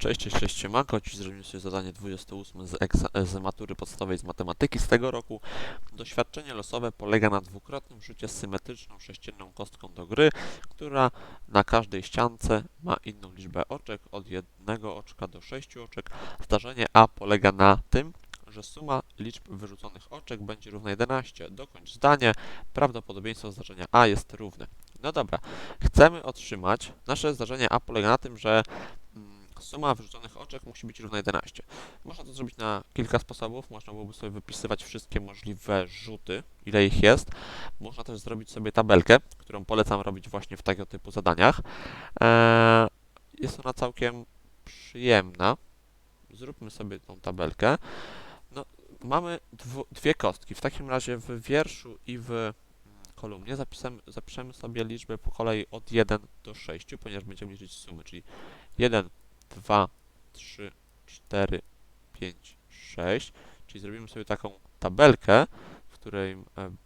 Cześć, cześć, cześć, siemanko. Dziś zrobimy sobie zadanie 28 z, egza- z matury podstawowej z matematyki z tego roku. Doświadczenie losowe polega na dwukrotnym rzucie symetryczną sześcienną kostką do gry, która na każdej ściance ma inną liczbę oczek, od jednego oczka do sześciu oczek. Zdarzenie A polega na tym, że suma liczb wyrzuconych oczek będzie równa 11. Dokończ zdanie. Prawdopodobieństwo zdarzenia A jest równe. No dobra, chcemy otrzymać, nasze zdarzenie A polega na tym, że suma wyrzuconych oczek musi być równa 11. Można to zrobić na kilka sposobów. Można byłoby sobie wypisywać wszystkie możliwe rzuty, ile ich jest. Można też zrobić sobie tabelkę, którą polecam robić właśnie w tego typu zadaniach. Eee, jest ona całkiem przyjemna. Zróbmy sobie tą tabelkę. No, mamy dwie kostki. W takim razie w wierszu i w mm, kolumnie zapiszemy sobie liczbę po kolei od 1 do 6, ponieważ będziemy liczyć sumy, czyli 1, 2, 3, 4, 5, 6. Czyli zrobimy sobie taką tabelkę, w której e,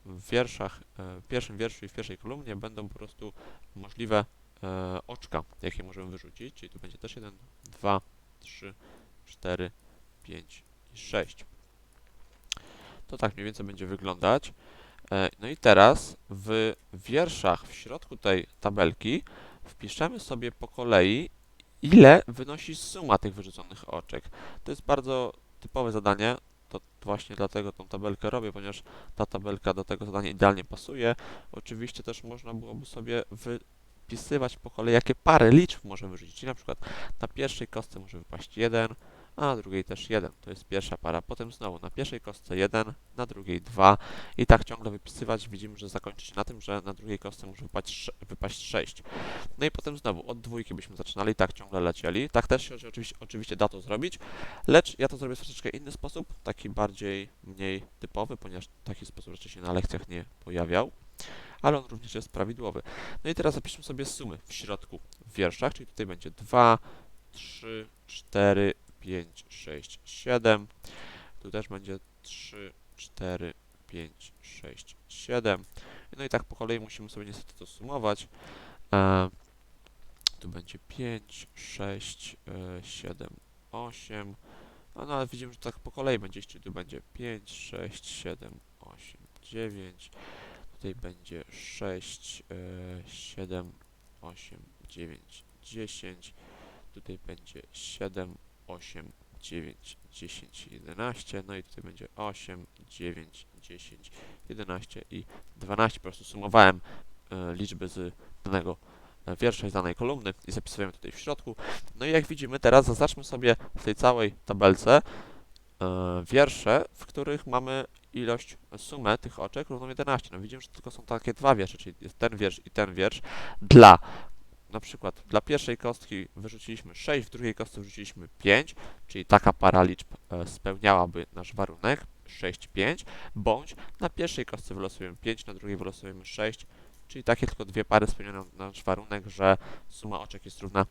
w wierszach, e, w pierwszym wierszu i w pierwszej kolumnie będą po prostu możliwe e, oczka, jakie możemy wyrzucić. Czyli tu będzie też 1, 2, 3, 4, 5 i 6. To tak mniej więcej będzie wyglądać. No i teraz w wierszach w środku tej tabelki wpiszemy sobie po kolei, ile wynosi suma tych wyrzuconych oczek. To jest bardzo typowe zadanie, to właśnie dlatego tą tabelkę robię, ponieważ ta tabelka do tego zadania idealnie pasuje. Oczywiście też można byłoby sobie wypisywać po kolei, jakie pary liczb może wyrzucić. Czyli na przykład na pierwszej kostce może wypaść 1, a na drugiej też 1. To jest pierwsza para. Potem znowu na pierwszej kostce 1, na drugiej 2 i tak ciągle wypisywać. Widzimy, że zakończy się na tym, że na drugiej kostce może wypaść, wypaść 6. No i potem znowu od dwójki byśmy zaczynali, tak ciągle lecieli. Tak też się oczywiście, oczywiście da to zrobić, lecz ja to zrobię w troszeczkę inny sposób, taki bardziej mniej typowy, ponieważ taki sposób raczej się na lekcjach nie pojawiał, ale on również jest prawidłowy. No i teraz zapiszmy sobie sumy w środku w wierszach, czyli tutaj będzie 2, 3, 4, 5, 6, 7. Tu też będzie 3, 4, 5, 6, 7. No i tak po kolei musimy sobie niestety to sumować. E, tu będzie 5, 6, e, 7, 8. No, no ale widzimy, że tak po kolei będzie, czyli tu będzie 5, 6, 7, 8, 9. Tutaj będzie 6, e, 7, 8, 9, 10. Tutaj będzie 7, 8, 9, 10, 11. No i tutaj będzie 8, 9, 10, 11 i 12. Po prostu sumowałem e, liczby z danego e, wiersza i z danej kolumny i zapisujemy tutaj w środku. No i jak widzimy teraz zaznaczmy sobie w tej całej tabelce e, wiersze, w których mamy ilość, sumę tych oczek równą 11. No widzimy, że tylko są takie dwa wiersze, czyli jest ten wiersz i ten wiersz. Dla na przykład dla pierwszej kostki wyrzuciliśmy 6, w drugiej kostce wyrzuciliśmy 5, czyli taka para liczb e, spełniałaby nasz warunek 6, 5, bądź na pierwszej kostce wylosujemy 5, na drugiej wylosujemy 6, czyli takie tylko dwie pary spełniają nasz warunek, że suma oczek jest równa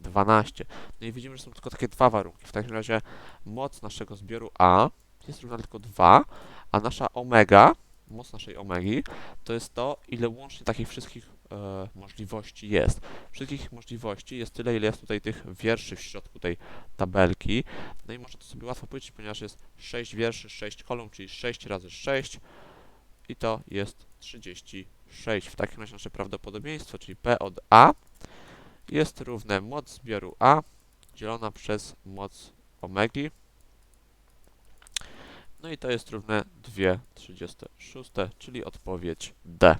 12. No i widzimy, że są tylko takie dwa warunki. W takim razie moc naszego zbioru A jest równa tylko 2, a nasza omega, moc naszej omegi, to jest to, ile łącznie takich wszystkich e, możliwości jest. Wszystkich możliwości jest tyle, ile jest tutaj tych wierszy w środku tej tabelki. No i można to sobie łatwo policzyć, ponieważ jest 6 wierszy, 6 kolumn, czyli 6 razy 6 i to jest 36. W takim razie nasze prawdopodobieństwo, czyli P od A jest równe moc zbioru A dzielona przez moc omegi. No i to jest równe 2,36, czyli odpowiedź D.